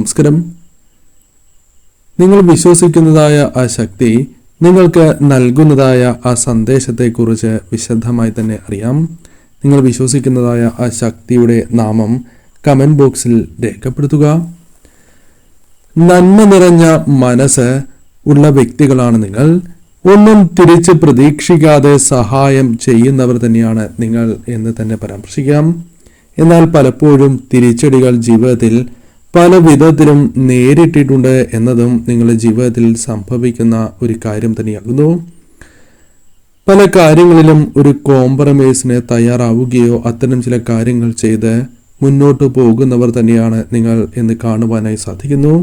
നമസ്കാരം. നിങ്ങൾ വിശ്വസിക്കുന്നതായ ആ ശക്തി നിങ്ങൾക്ക് നൽകുന്നതായ ആ സന്ദേശത്തെക്കുറിച്ച് വിശദമായി തന്നെ അറിയാം. നിങ്ങൾ വിശ്വസിക്കുന്നതായ ആ ശക്തിയുടെ നാമം കമന്റ് ബോക്സിൽ രേഖപ്പെടുത്തുക. നന്മ നിറഞ്ഞ മനസ്സ് ഉള്ള വ്യക്തികളാണ് നിങ്ങൾ. ഒന്നും തിരിച്ച് പ്രതീക്ഷിക്കാതെ സഹായം ചെയ്യുന്നവർ തന്നെയാണ് നിങ്ങൾ എന്ന് തന്നെ പരാമർശിക്കാം. എന്നാൽ പലപ്പോഴും തിരിച്ചടികൾ ജീവിതത്തിൽ പല വിധത്തിലും നേരിട്ടിട്ടുണ്ട് എന്നതും നിങ്ങളുടെ ജീവിതത്തിൽ സംഭവിക്കുന്ന ഒരു കാര്യം തന്നെയാകുന്നു. പല കാര്യങ്ങളിലും ഒരു കോംപ്രമൈസിന് തയ്യാറാവുകയോ അത്തരം ചില കാര്യങ്ങൾ ചെയ്ത് മുന്നോട്ട് പോകുന്നവർ തന്നെയാണ് നിങ്ങൾ എന്ന് കാണുവാനായി സാധിക്കുന്നു.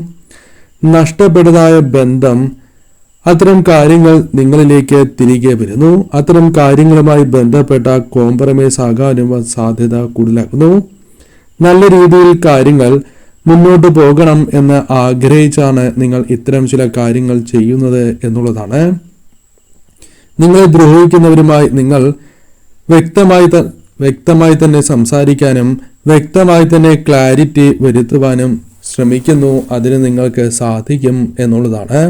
നഷ്ടപ്പെട്ടതായ ബന്ധം അത്തരം കാര്യങ്ങൾ നിങ്ങളിലേക്ക് തിരികെ വരുന്നു. അത്തരം കാര്യങ്ങളുമായി ബന്ധപ്പെട്ട കോംപ്രമൈസ് ആകാനും സാധ്യത കൂടുതലാക്കുന്നു നല്ല രീതിയിൽ കാര്യങ്ങൾ മുന്നോട്ട് പോകണം എന്ന് ആഗ്രഹിച്ചാണ് നിങ്ങൾ ഇത്തരം ചില കാര്യങ്ങൾ ചെയ്യുന്നത് എന്നുള്ളതാണ്. നിങ്ങളെ ദ്രോഹിക്കുന്നവരുമായി നിങ്ങൾ വ്യക്തമായി വ്യക്തമായി തന്നെ സംസാരിക്കാനും വ്യക്തമായി തന്നെ ക്ലാരിറ്റി വരുത്തുവാനും ശ്രമിക്കുന്നു. അതിന് നിങ്ങൾക്ക് സാധിക്കും എന്നുള്ളതാണ്.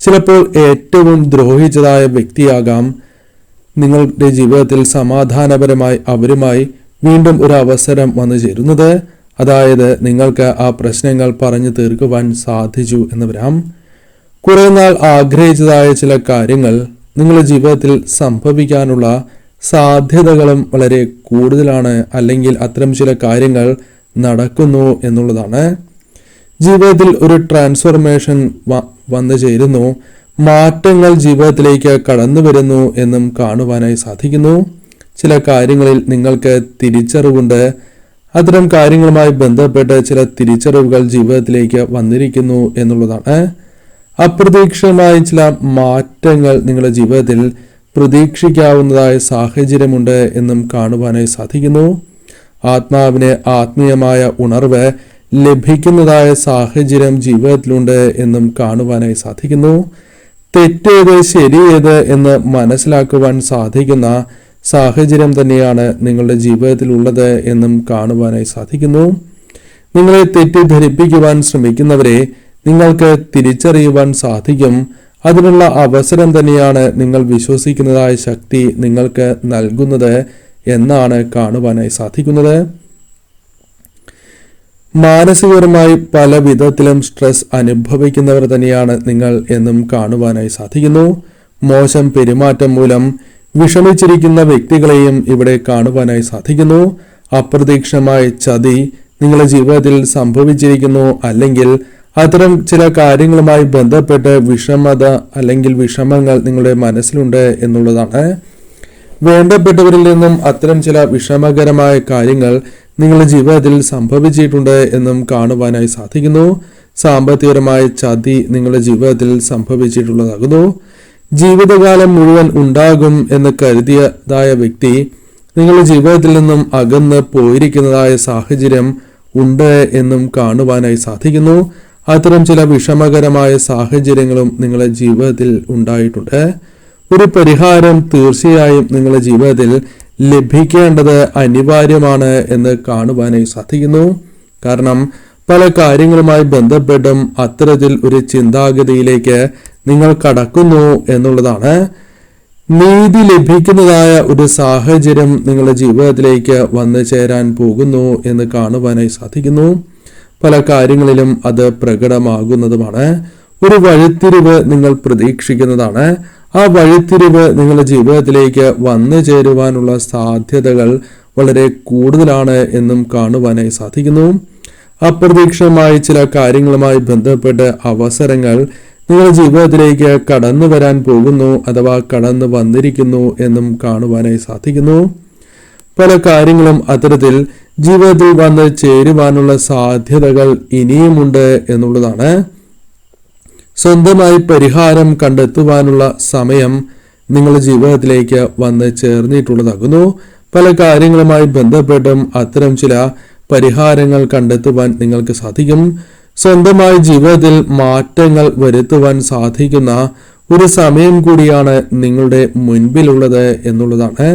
ചിലപ്പോൾ ഏറ്റവും ദ്രോഹിച്ചതായ വ്യക്തിയാകാം നിങ്ങളുടെ ജീവിതത്തിൽ സമാധാനപരമായി അവരുമായി വീണ്ടും ഒരു അവസരം വന്നു ചേരുന്നത്. അതായത് നിങ്ങൾക്ക് ആ പ്രശ്നങ്ങൾ പറഞ്ഞു തീർക്കുവാൻ സാധിച്ചു എന്ന് വരാം. കുറെ നാൾ ആഗ്രഹിച്ചതായ ചില കാര്യങ്ങൾ നിങ്ങളുടെ ജീവിതത്തിൽ സംഭവിക്കാനുള്ള സാധ്യതകളും വളരെ കൂടുതലാണ്. അല്ലെങ്കിൽ അത്തരം ചില കാര്യങ്ങൾ നടക്കുന്നു എന്നുള്ളതാണ്. ജീവിതത്തിൽ ഒരു ട്രാൻസ്ഫോർമേഷൻ വന്നു ചേരുന്നു. മാറ്റങ്ങൾ ജീവിതത്തിലേക്ക് കടന്നു വരുന്നു എന്നും കാണുവാനായി സാധിക്കുന്നു. ചില കാര്യങ്ങളിൽ നിങ്ങൾക്ക് തിരിച്ചറിവുണ്ട്. അത്തരം കാര്യങ്ങളുമായി ബന്ധപ്പെട്ട് ചില തിരിച്ചറിവുകൾ ജീവിതത്തിലേക്ക് വന്നിരിക്കുന്നു എന്നുള്ളതാണ്. അപ്രതീക്ഷിതമായ ചില മാറ്റങ്ങൾ നിങ്ങളുടെ ജീവിതത്തിൽ പ്രതീക്ഷിക്കാവുന്നതായ സാഹചര്യമുണ്ട് എന്നും കാണുവാനായി സാധിക്കുന്നു. ആത്മാവിന് ആത്മീയമായ ഉണർവ് ലഭിക്കുന്നതായ സാഹചര്യം ജീവിതത്തിലുണ്ട് എന്നും കാണുവാനായി സാധിക്കുന്നു. തെറ്റേത് ശരിയേത് എന്ന് മനസ്സിലാക്കുവാൻ സാധിക്കുന്ന സാഹചര്യം തന്നെയാണ് നിങ്ങളുടെ ജീവിതത്തിൽ ഉള്ളത് എന്നും കാണുവാനായി സാധിക്കുന്നു. നിങ്ങളെ തെറ്റിദ്ധരിപ്പിക്കുവാൻ ശ്രമിക്കുന്നവരെ നിങ്ങൾക്ക് തിരിച്ചറിയുവാൻ സാധിക്കും. അതിനുള്ള അവസരം തന്നെയാണ് നിങ്ങൾ വിശ്വസിക്കുന്നതായ ശക്തി നിങ്ങൾക്ക് നൽകുന്നത് എന്നാണ് കാണുവാനായി സാധിക്കുന്നത്. മാനസികപരമായി പല വിധത്തിലും സ്ട്രെസ് അനുഭവിക്കുന്നവർ തന്നെയാണ് നിങ്ങൾ എന്നും കാണുവാനായി സാധിക്കുന്നു. മോശം പെരുമാറ്റം മൂലം വിഷമിച്ചിരിക്കുന്ന വ്യക്തികളെയും ഇവിടെ കാണുവാനായി സാധിക്കുന്നു. അപ്രതീക്ഷമായ ചതി നിങ്ങളുടെ ജീവിതത്തിൽ സംഭവിച്ചിരിക്കുന്നു. അല്ലെങ്കിൽ അത്തരം ചില കാര്യങ്ങളുമായി ബന്ധപ്പെട്ട് വിഷമത അല്ലെങ്കിൽ വിഷമങ്ങൾ നിങ്ങളുടെ മനസ്സിലുണ്ട് എന്നുള്ളതാണ്. വേണ്ടപ്പെട്ടവരിൽ നിന്നും അത്തരം ചില വിഷമകരമായ കാര്യങ്ങൾ നിങ്ങളുടെ ജീവിതത്തിൽ സംഭവിച്ചിട്ടുണ്ട് എന്നും കാണുവാനായി സാധിക്കുന്നു. സാമ്പത്തികപരമായ ചതി നിങ്ങളുടെ ജീവിതത്തിൽ സംഭവിച്ചിട്ടുള്ളതാകുന്നു. ജീവിതകാലം മുഴുവൻ ഉണ്ടാകും എന്ന് കരുതിയതായ വ്യക്തി നിങ്ങളുടെ ജീവിതത്തിൽ നിന്നും അകന്ന് പോയിരിക്കുന്നതായ സാഹചര്യം ഉണ്ട് എന്നും കാണുവാനായി സാധിക്കുന്നു. അത്തരം ചില വിഷമകരമായ സാഹചര്യങ്ങളും നിങ്ങളുടെ ജീവിതത്തിൽ ഉണ്ടായിട്ടുണ്ട്. ഒരു പരിഹാരം തീർച്ചയായും നിങ്ങളുടെ ജീവിതത്തിൽ ലഭിക്കേണ്ടത് അനിവാര്യമാണ് എന്ന് കാണുവാനായി സാധിക്കുന്നു. കാരണം പല കാര്യങ്ങളുമായി ബന്ധപ്പെട്ടും അത്തരത്തിൽ ഒരു ചിന്താഗതിയിലേക്ക് നിങ്ങൾ കടക്കുന്നു എന്നുള്ളതാണ്. നീതി ലഭിക്കുന്നതായ ഒരു സാഹചര്യം നിങ്ങളുടെ ജീവിതത്തിലേക്ക് വന്നു ചേരാൻ പോകുന്നു എന്ന് കാണുവാനായി സാധിക്കുന്നു. പല കാര്യങ്ങളിലും അത് പ്രകടമാകുന്നതുമാണ്. ഒരു വഴിത്തിരിവ് നിങ്ങൾ പ്രതീക്ഷിക്കുന്നതാണ്. ആ വഴിത്തിരിവ് നിങ്ങളുടെ ജീവിതത്തിലേക്ക് വന്നു ചേരുവാനുള്ള സാധ്യതകൾ വളരെ കൂടുതലാണ് എന്നും കാണുവാനായി സാധിക്കുന്നു. അപ്രതീക്ഷിതമായ ചില കാര്യങ്ങളുമായി ബന്ധപ്പെട്ട് അവസരങ്ങൾ നിങ്ങളുടെ ജീവിതത്തിലേക്ക് കടന്നു വരാൻ പോകുന്നു അഥവാ കടന്നു വന്നിരിക്കുന്നു എന്നും കാണുവാനായി സാധിക്കുന്നു. പല കാര്യങ്ങളും അത്തരത്തിൽ ജീവിതത്തിൽ വന്ന് ചേരുവാനുള്ള സാധ്യതകൾ ഇനിയുമുണ്ട് എന്നുള്ളതാണ്. സ്വന്തമായി പരിഹാരം കണ്ടെത്തുവാനുള്ള സമയം നിങ്ങളുടെ ജീവിതത്തിലേക്ക് വന്ന് ചേർന്നിട്ടുള്ളതാകുന്നു. പല കാര്യങ്ങളുമായി ബന്ധപ്പെട്ടും അത്തരം ചില പരിഹാരങ്ങൾ കണ്ടെത്തുവാൻ നിങ്ങൾക്ക് സാധിക്കും. സ്വന്തമായി ജീവിതത്തിൽ മാറ്റങ്ങൾ വരുത്തുവാൻ സാധിക്കുന്ന ഒരു സമയം കൂടിയാണ് നിങ്ങളുടെ മുൻപിലുള്ളത് എന്നുള്ളതാണ്.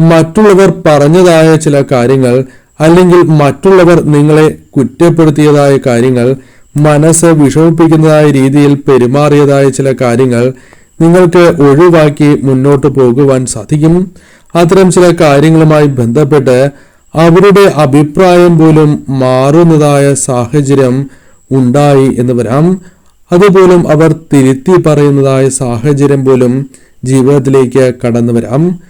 മറ്റുള്ളവർ പറഞ്ഞതായ ചില കാര്യങ്ങൾ അല്ലെങ്കിൽ മറ്റുള്ളവർ നിങ്ങളെ കുറ്റപ്പെടുത്തിയതായ കാര്യങ്ങൾ മനസ്സ് വിഷമിപ്പിക്കുന്നതായ രീതിയിൽ പെരുമാറിയതായ ചില കാര്യങ്ങൾ നിങ്ങൾക്ക് ഒഴിവാക്കി മുന്നോട്ട് പോകുവാൻ സാധിക്കും. അത്തരം ചില കാര്യങ്ങളുമായി ബന്ധപ്പെട്ട് അവരുടെ അഭിപ്രായം പോലും മാറുന്നതായ സാഹചര്യം ഉണ്ടായി എന്ന് വരാം. അതുപോലും അവർ തിരുത്തി പറയുന്നതായ സാഹചര്യം പോലും ജീവിതത്തിലേക്ക് കടന്നു വരാം.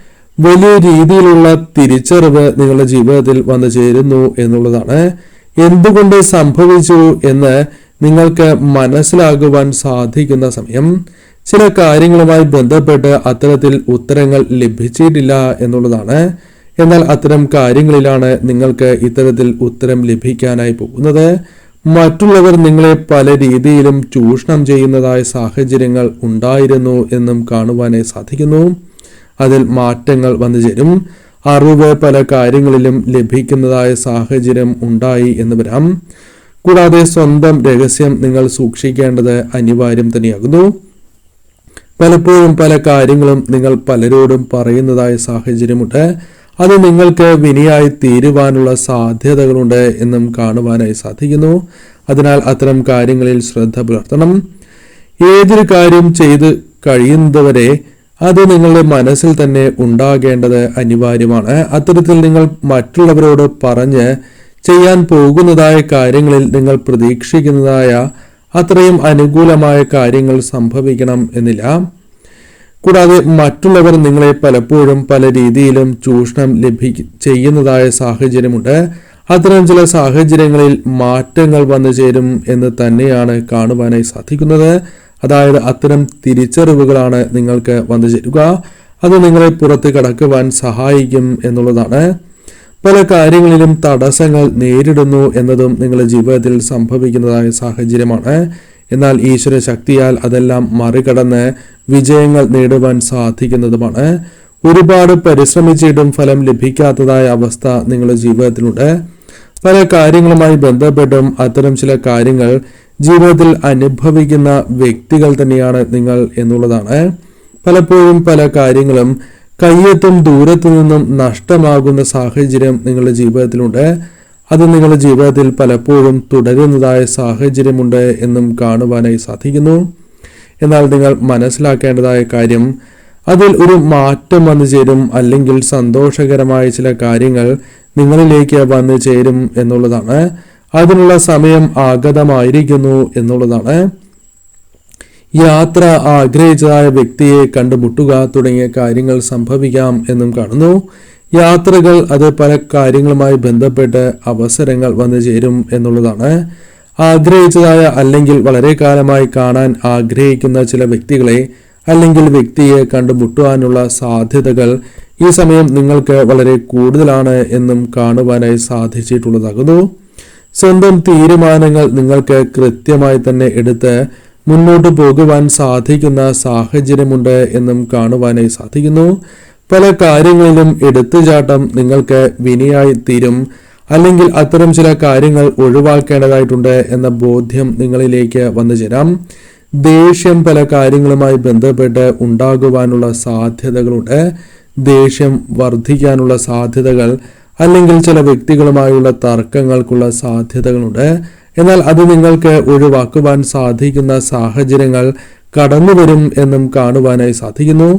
വലിയ രീതിയിലുള്ള തിരിച്ചറിവ് നിങ്ങളുടെ ജീവിതത്തിൽ വന്നു ചേരുന്നു എന്നുള്ളതാണ്. എന്തുകൊണ്ട് സംഭവിച്ചു എന്ന് നിങ്ങൾക്ക് മനസ്സിലാകുവാൻ സാധിക്കുന്ന സമയം. ചില കാര്യങ്ങളുമായി ബന്ധപ്പെട്ട് അത്തരത്തിൽ ഉത്തരങ്ങൾ ലഭിച്ചിട്ടില്ല എന്നുള്ളതാണ്. എന്നാൽ അത്തരം കാര്യങ്ങളിലാണ് നിങ്ങൾക്ക് ഇത്തരത്തിൽ ഉത്തരം ലഭിക്കാനായി പോകുന്നത്. മറ്റുള്ളവർ നിങ്ങളെ പല രീതിയിലും ചൂഷണം ചെയ്യുന്നതായ സാഹചര്യങ്ങൾ ഉണ്ടായിരുന്നു എന്നും കാണുവാനായി സാധിക്കുന്നു. അതിൽ മാറ്റങ്ങൾ വന്നു ചേരും. അറിവ് പല കാര്യങ്ങളിലും ലഭിക്കുന്നതായ സാഹചര്യം ഉണ്ടായി എന്ന് വരാം. കൂടാതെ സ്വന്തം രഹസ്യം നിങ്ങൾ സൂക്ഷിക്കേണ്ടത് അനിവാര്യം തന്നെയാകുന്നു. പലപ്പോഴും പല കാര്യങ്ങളും നിങ്ങൾ പലരോടും പറയുന്നതായ സാഹചര്യമുണ്ട്. അത് നിങ്ങൾക്ക് വിനിയായി തീരുവാനുള്ള സാധ്യതകളുണ്ട് എന്നും കാണുവാനായി സാധിക്കുന്നു. അതിനാൽ അത്തരം കാര്യങ്ങളിൽ ശ്രദ്ധ പുലർത്തണം. ഏതൊരു കാര്യം ചെയ്ത് കഴിയുന്നതുവരെ അത് നിങ്ങളുടെ മനസ്സിൽ തന്നെ ഉണ്ടാകേണ്ടത് അനിവാര്യമാണ്. അത്തരത്തിൽ നിങ്ങൾ മറ്റുള്ളവരോട് പറഞ്ഞ് ചെയ്യാൻ പോകുന്നതായ കാര്യങ്ങളിൽ നിങ്ങൾ പ്രതീക്ഷിക്കുന്നതായ അത്രയും അനുകൂലമായ കാര്യങ്ങൾ സംഭവിക്കണം എന്നില്ല. കൂടാതെ മറ്റുള്ളവർ നിങ്ങളെ പലപ്പോഴും പല രീതിയിലും ചൂഷണം ലഭി ചെയ്യുന്നതായ സാഹചര്യമുണ്ട്. അത്തരം ചില സാഹചര്യങ്ങളിൽ മാറ്റങ്ങൾ വന്നു ചേരും എന്ന് തന്നെയാണ് കാണുവാനായി സാധിക്കുന്നത്. അതായത് അത്തരം തിരിച്ചറിവുകളാണ് നിങ്ങൾക്ക് വന്നു ചേരുക. അത് നിങ്ങളെ പുറത്ത് കടക്കുവാൻ സഹായിക്കും എന്നുള്ളതാണ്. പല കാര്യങ്ങളിലും തടസ്സങ്ങൾ നേരിടുന്നു എന്നതും നിങ്ങളുടെ ജീവിതത്തിൽ സംഭവിക്കുന്നതായ സാഹചര്യമാണ്. എന്നാൽ ഈശ്വര ശക്തിയാൽ അതെല്ലാം മറികടന്ന് വിജയങ്ങൾ നേടുവാൻ സാധിക്കുന്നതുമാണ്. ഒരുപാട് പരിശ്രമിച്ചിട്ടും ഫലം ലഭിക്കാത്തതായ അവസ്ഥ നിങ്ങളുടെ ജീവിതത്തിലുണ്ട്. പല കാര്യങ്ങളുമായി ബന്ധപ്പെട്ടും അത്തരം ചില കാര്യങ്ങൾ ജീവിതത്തിൽ അനുഭവിക്കുന്ന വ്യക്തികൾ തന്നെയാണ് നിങ്ങൾ എന്നുള്ളതാണ്. പലപ്പോഴും പല കാര്യങ്ങളും കയ്യെത്തും ദൂരത്തു നിന്നും നഷ്ടമാകുന്ന സാഹചര്യം നിങ്ങളുടെ ജീവിതത്തിലുണ്ട്. അത് നിങ്ങളുടെ ജീവിതത്തിൽ പലപ്പോഴും തുടരുന്നതായ സാഹചര്യമുണ്ട് എന്നും കാണുവാനായി സാധിക്കുന്നു. എന്നാൽ നിങ്ങൾ മനസ്സിലാക്കേണ്ടതായ കാര്യം അതിൽ ഒരു മാറ്റം വന്നു ചേരും അല്ലെങ്കിൽ സന്തോഷകരമായ ചില കാര്യങ്ങൾ നിങ്ങളിലേക്ക് വന്നു ചേരും എന്നുള്ളതാണ്. അതിനുള്ള സമയം ആഗതമായിരിക്കുന്നു എന്നുള്ളതാണ്. യാത്ര ആഗ്രഹിച്ചതായ വ്യക്തിയെ കണ്ടുമുട്ടുക തുടങ്ങിയ കാര്യങ്ങൾ സംഭവിക്കാം എന്നും കാണുന്നു. യാത്രകൾ അത് പല കാര്യങ്ങളുമായി ബന്ധപ്പെട്ട് അവസരങ്ങൾ വന്നു ചേരും എന്നുള്ളതാണ് ആഗ്രഹിച്ചതായ അല്ലെങ്കിൽ വളരെ കാലമായി കാണാൻ ആഗ്രഹിക്കുന്ന ചില വ്യക്തികളെ അല്ലെങ്കിൽ വ്യക്തിയെ കണ്ടുമുട്ടുവാനുള്ള സാധ്യതകൾ ഈ സമയം നിങ്ങൾക്ക് വളരെ കൂടുതലാണ് എന്നും കാണുവാനായി സാധിച്ചിട്ടുള്ളതാകുന്നു. സ്വന്തം തീരുമാനങ്ങൾ നിങ്ങൾക്ക് കൃത്യമായി തന്നെ എടുത്ത് മുന്നോട്ട് പോകുവാൻ സാധിക്കുന്ന സാഹചര്യമുണ്ട് എന്നും കാണുവാനായി സാധിക്കുന്നു. പല കാര്യങ്ങളിലും എടുത്തുചാട്ടം നിങ്ങൾക്ക് വിനിയായി തീരും അല്ലെങ്കിൽ അത്തരം ചില കാര്യങ്ങൾ ഒഴിവാക്കേണ്ടതായിട്ടുണ്ട് എന്ന ബോധ്യം നിങ്ങളിലേക്ക് വന്നു ചേരാം ദേഷ്യം പല കാര്യങ്ങളുമായി ബന്ധപ്പെട്ട് ഉണ്ടാകുവാനുള്ള സാധ്യതകളുണ്ട്. ദേഷ്യം വർദ്ധിക്കാനുള്ള സാധ്യതകൾ അല്ലെങ്കിൽ ചില വ്യക്തികളുമായുള്ള തർക്കങ്ങൾക്കുള്ള സാധ്യതകളുണ്ട്. എന്നാൽ അത് നിങ്ങൾക്ക് ഒഴിവാക്കുവാൻ സാധിക്കുന്ന സാഹചര്യങ്ങൾ കടന്നുവരും എന്നും കാണുവാനായി സാധിക്കുന്നു.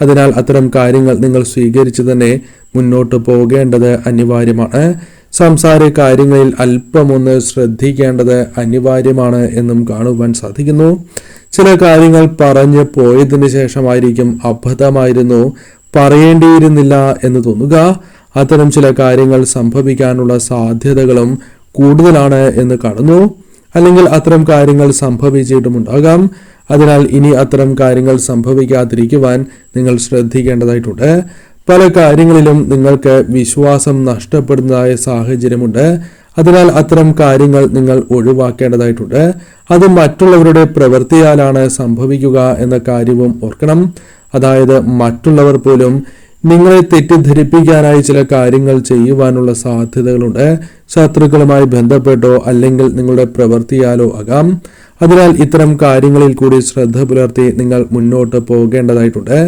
അതിനാൽ അത്തരം കാര്യങ്ങൾ നിങ്ങൾ സ്വീകരിച്ചു തന്നെ മുന്നോട്ട് പോകേണ്ടത് അനിവാര്യമാണ്. സംസാര കാര്യങ്ങളിൽ അല്പമൊന്ന് ശ്രദ്ധിക്കേണ്ടത് അനിവാര്യമാണ് എന്നും കാണുവാൻ സാധിക്കുന്നു. ചില കാര്യങ്ങൾ പറഞ്ഞു പോയതിനു ശേഷമായിരിക്കും അബദ്ധമായിരുന്നു പറയേണ്ടിയിരുന്നില്ല എന്ന് തോന്നുക. അത്തരം ചില കാര്യങ്ങൾ സംഭവിക്കാനുള്ള സാധ്യതകളും കൂടുതലാണ് എന്ന് കാണുന്നു. അല്ലെങ്കിൽ അത്തരം കാര്യങ്ങൾ സംഭവിച്ചിട്ടുമുണ്ടാകാം. അതിനാൽ ഇനി അത്തരം കാര്യങ്ങൾ സംഭവിക്കാതിരിക്കുവാൻ നിങ്ങൾ ശ്രദ്ധിക്കേണ്ടതായിട്ടുണ്ട്. പല കാര്യങ്ങളിലും നിങ്ങൾക്ക് വിശ്വാസം നഷ്ടപ്പെടുന്നതായ സാഹചര്യമുണ്ട്. അതിനാൽ അത്തരം കാര്യങ്ങൾ നിങ്ങൾ ഒഴിവാക്കേണ്ടതായിട്ടുണ്ട്. അത് മറ്റുള്ളവരുടെ പ്രവൃത്തിയാലാണ് സംഭവിക്കുക എന്ന കാര്യവും ഓർക്കണം. അതായത് മറ്റുള്ളവർ പോലും നിങ്ങളെ തെറ്റിദ്ധരിപ്പിക്കാനായി ചില കാര്യങ്ങൾ ചെയ്യുവാനുള്ള സാധ്യതകളുണ്ട്. ശത്രുക്കളുമായി ബന്ധപ്പെട്ടോ അല്ലെങ്കിൽ നിങ്ങളുടെ പ്രവൃത്തിയാലോ ആകാം. അതിനാൽ ഇത്തരം കാര്യങ്ങളിൽ കൂടി ശ്രദ്ധ പുലർത്തി നിങ്ങൾ മുന്നോട്ട് പോകേണ്ടതായിട്ടുണ്ട്.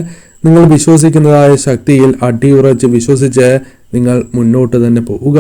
നിങ്ങൾ വിശ്വസിക്കുന്നതായ ശക്തിയിൽ അടിയുറച്ച് വിശ്വസിച്ച് നിങ്ങൾ മുന്നോട്ട് തന്നെ പോവുക.